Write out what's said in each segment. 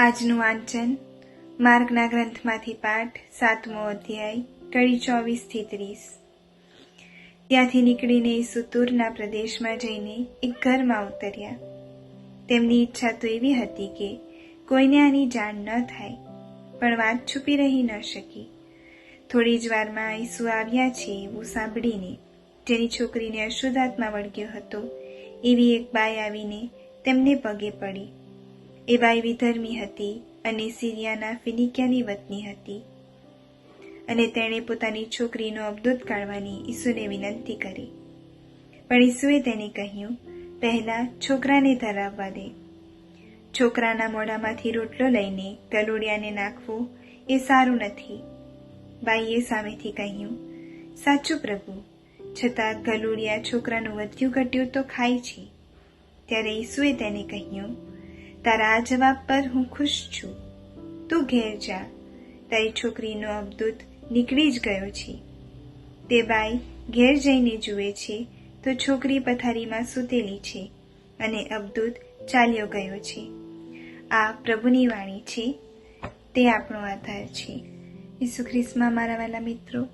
આજનું વાંચન માર્ગના ગ્રંથમાંથી પાઠ સાતમો અધ્યાય, કડી ચોવીસથી ત્રીસ. ત્યાંથી નીકળીને સુતુરના પ્રદેશમાં જઈને એક ઘરમાં ઉતર્યા. તેમની ઈચ્છા તો એવી હતી કે કોઈને આની જાણ ન થાય, પણ વાત છુપી રહી ન શકી. થોડી જ વારમાં ઈસુ આવ્યા છે એવું સાંભળીને જેની છોકરીને અશુદ્ધાત્મા વળગ્યો હતો, એવી એક બાઈ આવીને તેમને પગે પડી. એ બાઈ વિધર્મી હતી અને સિરિયાના ફિનિક્યાની વતની હતી. અને તેણે પોતાની છોકરીનો અબદૂત કાઢવાની ઈસુને વિનંતી કરી. પણ ઈસુએ તેને કહ્યું, પહેલા છોકરાને ધરાવવા દે. છોકરાના મોઢામાંથી રોટલો લઈને ગલુડિયાને નાખવું એ સારું નથી. બાઈએ સામેથી કહ્યું, સાચું પ્રભુ, છતાં ગલુડિયા છોકરાનું વધ્યું ઘટ્યું તો ખાય છે. ત્યારે ઈસુએ તેને કહ્યું તારા આ જવાબ પર હું ખુશ છું. તું ઘેર જા. તારી છોકરીનો અબદૂત નીકળી જ ગયો છે. તે બાઈ ઘેર જઈને જુએ છે તો છોકરી પથારીમાં સૂતેલી છે અને અબદૂત ચાલ્યો ગયો છે. આ પ્રભુની વાણી છે. તે આપણો આધાર છે. ઈસુ ખ્રિસ્તમાં મારા વાલા મિત્રો,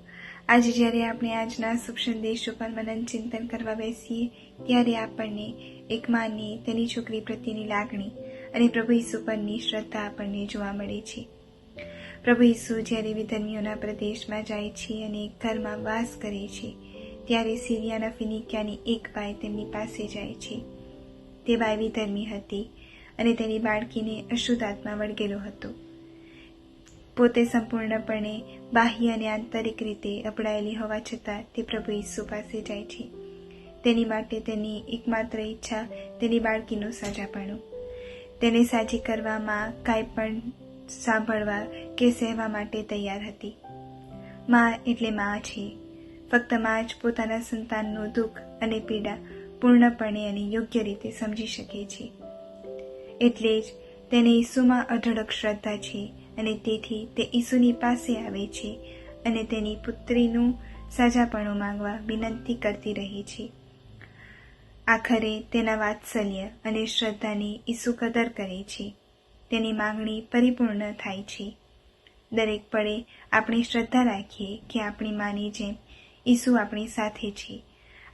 આજે જ્યારે આપણે આજના શુભ સંદેશો પર મનન ચિંતન કરવા બેસીએ, ત્યારે આપણને એક માની તેની છોકરી પ્રત્યેની લાગણી અને પ્રભુ ઈસુ પરની શ્રદ્ધા આપણને જોવા મળે છે. પ્રભુ ઈસુ જ્યારે વિધર્મીઓના પ્રદેશમાં જાય છે અને એક ઘરમાં વાસ કરે છે, ત્યારે સિરિયાના ફિનિક્યાની એક બાઈ તેમની પાસે જાય છે. તે બાઈ વિધર્મી હતી અને તેની બાળકીને અશુદ્ધ આત્મા વળગેલો હતો. પોતે સંપૂર્ણપણે બાહ્ય અને આંતરિક રીતે અપડાયેલી હોવા છતાં તે પ્રભુ ઈસુ પાસે જાય છે. તેની માટે તેની એકમાત્ર ઈચ્છા તેની બાળકીનું સાજાપણું. તેને સાજી કરવામાં કાંઈ પણ સાંભળવા કે સહેવા માટે તૈયાર હતી. મા એટલે મા છે ફક્ત મા જ પોતાના સંતાનનું દુઃખ અને પીડા પૂર્ણપણે અને યોગ્ય રીતે સમજી શકે છે. એટલે જ તેને ઈસુમાં અઢળક શ્રદ્ધા છે અને તેથી તે ઈસુની પાસે આવે છે અને તેની પુત્રીનું સાજાપણું માંગવા વિનંતી કરતી રહી છે. આખરે તેના વાત્સલ્ય અને શ્રદ્ધાની ઈસુ કદર કરે છે. તેની માંગણી પરિપૂર્ણ થાય છે. દરેક પળે આપણે શ્રદ્ધા રાખીએ કે આપણી માની જેમ ઈસુ આપણી સાથે છે.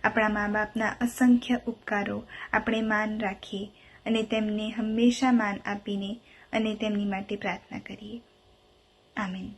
આપણા મા બાપના અસંખ્ય ઉપકારો આપણે માન રાખીએ અને તેમને હંમેશા માન આપીને અને તેમની માટે પ્રાર્થના કરીએ. આમીન.